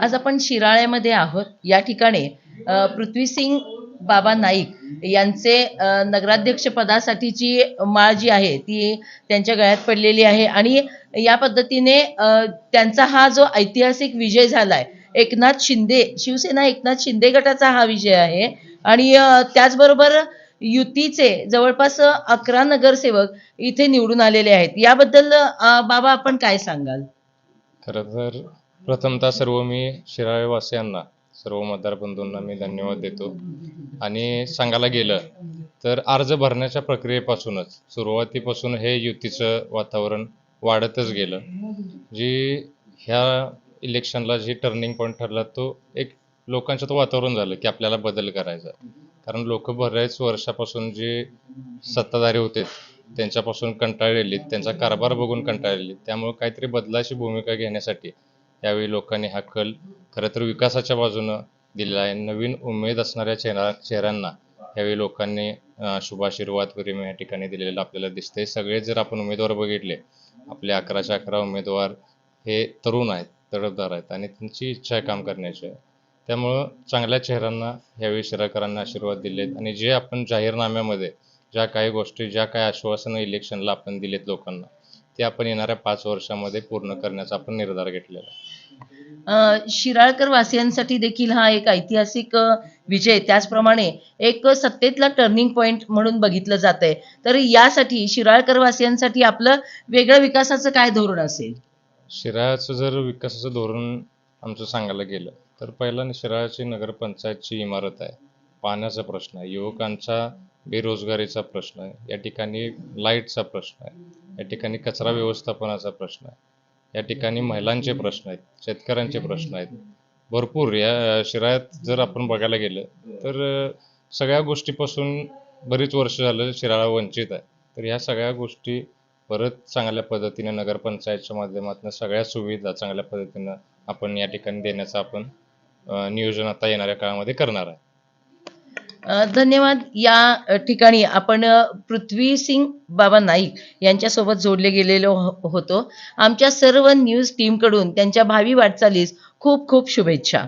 आज आपण शिराळ्यामध्ये आहोत. या ठिकाणी अ, पृथ्वीसिंग बाबा नाईक यांचे अ, नगराध्यक्ष पदासाठीची माळ जी आहे ती त्यांच्या गळ्यात पडलेली आहे आणि या पद्धतीने अ, त्यांचा हा जो ऐतिहासिक विजय झालाय एकनाथ शिंदे शिवसेना एकनाथ शिंदे गटाचा हा विजय आहे. आणि अ, त्याचबरोबर युतीचे जवळपास अकरा नगरसेवक इथे निवडून आलेले आहेत. याबद्दल अ, बाबा आपण काय सांगाल? खरं तर प्रथमतः सर्व मी शिराळेवासियांना सर्व मतदार बंधूंना मी धन्यवाद देतो. आणि सांगायला गेलं तर अर्ज भरण्याच्या प्रक्रियेपासूनच सुरुवातीपासून हे युतीचं वातावरण वाढतच गेलं. जी ह्या इलेक्शनला जी टर्निंग पॉईंट ठरला तो एक लोकांच्यात वातावरण झालं की आपल्याला बदल करायचा. कारण लोक बऱ्याच वर्षापासून जे सत्ताधारी होते त्यांच्यापासून कंटाळलेली त्यांचा कारभार बघून कंटाळलेली त्यामुळे काहीतरी बदलाची भूमिका घेण्यासाठी यावेळी लोकांनी हा कल खरं तर विकासाच्या बाजूनं दिलेला आहे. नवीन उमेद असणाऱ्या चेहरा चेहऱ्यांना यावेळी लोकांनी शुभाशीर्वाद प्रेम या ठिकाणी दिलेलं आपल्याला दिसते सगळे जर आपण उमेदवार बघितले आपले अकराशे अकरा उमेदवार हे तरुण आहेत तडफदार आहेत आणि त्यांची इच्छा आहे काम करण्याची. आहे त्यामुळं चांगल्या चेहऱ्यांना यावेळी शिराकरांना आशीर्वाद दिलेत आणि जे आपण जाहीरनाम्यामध्ये ज्या काही गोष्टी ज्या काही आश्वासनं इलेक्शनला आपण दिलेत लोकांना ते आपण येणाऱ्या पाच वर्षामध्ये पूर्ण करण्याचा आपण निर्धार घेतलेला आहे. शिराळकर वासियांसाठी देखील हा एक ऐतिहासिक विजय. त्याचप्रमाणे एक सत्तेतला टर्निंग पॉइंट म्हणून बघितलं जात आहे तर यासाठी शिराळकर वासियांसाठी आपलं वेगळं विकासाचं काय धोरण असेल? शिराळाचं जर विकासाचं धोरण आमचं सांगायला गेलं तर पहिला शिराळाची नगरपंचायतची इमारत आहे. पाण्याचा प्रश्न आहे युवकांचा बेरोजगारीचा प्रश्न आहे या ठिकाणी लाईटचा प्रश्न आहे या ठिकाणी कचरा व्यवस्थापनाचा प्रश्न आहे. या ठिकाणी महिलांचे प्रश्न आहेत शेतकऱ्यांचे प्रश्न आहेत. भरपूर या शिराळ्यात जर आपण बघायला गेलं तर सगळ्या गोष्टीपासून बरीच वर्ष झालं शिराळा वंचित आहे. तर ह्या सगळ्या गोष्टी परत चांगल्या पद्धतीने नगरपंचायतच्या माध्यमातून सगळ्या सुविधा चांगल्या पद्धतीनं आपण या ठिकाणी देण्याचं आपण नियोजन आता येणाऱ्या काळामध्ये करणार आहे. धन्यवाद. या ठिकाणी आपण पृथ्वी सिंग बाबा नाईक यांच्यासोबत जोडले गेलेलो हो, होतो. आमच्या सर्व न्यूज टीमकडून त्यांच्या भावी वाटचालीस खूप खूप शुभेच्छा.